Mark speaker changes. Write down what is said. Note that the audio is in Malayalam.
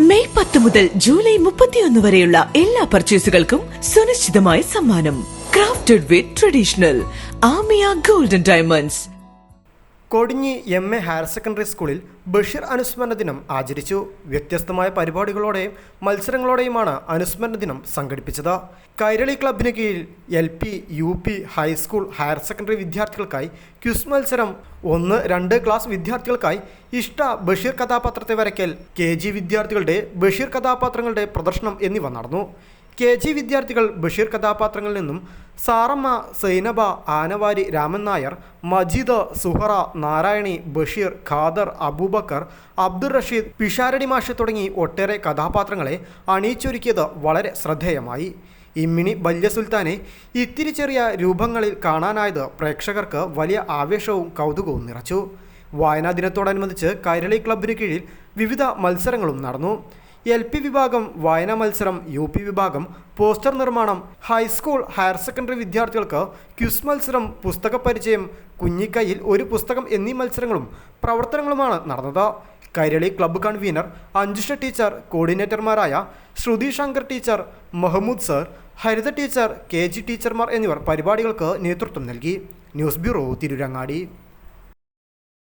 Speaker 1: മെയ് പത്ത് മുതൽ ജൂലൈ മുപ്പത്തിയൊന്ന് വരെയുള്ള എല്ലാ പർച്ചേസുകൾക്കും സുനിശ്ചിതമായ സമ്മാനം. Crafted with traditional Amiya golden diamonds.
Speaker 2: Kodinhi M A higher secondary സ്കൂളിൽ ബഷീർ അനുസ്മരണ ദിനം ആചരിച്ചു. വ്യത്യസ്തമായ പരിപാടികളോടെയും മത്സരങ്ങളോടെയുമാണ് അനുസ്മരണ ദിനം സംഘടിപ്പിച്ചത്. കൈരളി ക്ലബിന് കീഴിൽ L P U P high school higher secondary വിദ്യാർത്ഥികൾക്കായി ക്വിസ് മത്സരം ഒന്ന് രണ്ട് ക്ലാസ് വിദ്യാർത്ഥികൾക്കായി ഇഷ്ട ബഷീർ കഥാപാത്രത്തെ വരയ്ക്കൽ കെ ജി വിദ്യാർത്ഥികളുടെ ബഷീർ കഥാപാത്രങ്ങളുടെ പ്രദർശനം എന്നിവ നടന്നു. കെ ജി വിദ്യാർത്ഥികൾ ബഷീർ കഥാപാത്രങ്ങളിൽ നിന്നും സാറമ്മ സൈനബ ആനവാരി രാമൻ നായർ മജീദ് സുഹറ നാരായണി ബഷീർ ഖാദർ അബൂബക്കർ അബ്ദുൾ റഷീദ് പിഷാരടി മാഷ് തുടങ്ങി ഒട്ടേറെ കഥാപാത്രങ്ങളെ അണിയിച്ചൊരുക്കിയത് വളരെ ശ്രദ്ധേയമായി. ഇമ്മിണി ബല്യ സുൽത്താനെ ഇത്തിരി ചെറിയ രൂപങ്ങളിൽ കാണാനായത് പ്രേക്ഷകർക്ക് വലിയ ആവേശവും കൗതുകവും നിറച്ചു. വായനാ ദിനത്തോടനുബന്ധിച്ച് കൈരളി ക്ലബിന് കീഴിൽ വിവിധ മത്സരങ്ങളും നടന്നു. എൽ പി വിഭാഗം വായനാ മത്സരം യു പി വിഭാഗം പോസ്റ്റർ നിർമ്മാണം ഹൈസ്കൂൾ ഹയർ സെക്കൻഡറി വിദ്യാർത്ഥികൾക്ക് ക്യുസ് മത്സരം പുസ്തക പരിചയം കുഞ്ഞിക്കൈയിൽ ഒരു പുസ്തകം എന്നീ മത്സരങ്ങളും പ്രവർത്തനങ്ങളുമാണ് നടന്നത്. Kairali club convener Anjusha teacher കോർഡിനേറ്റർമാരായ Shruthi Shankar teacher Mahmood sir Haritha teacher K G ടീച്ചർമാർ എന്നിവർ പരിപാടികൾക്ക് നേതൃത്വം നൽകി. News bureau Tirurangadi.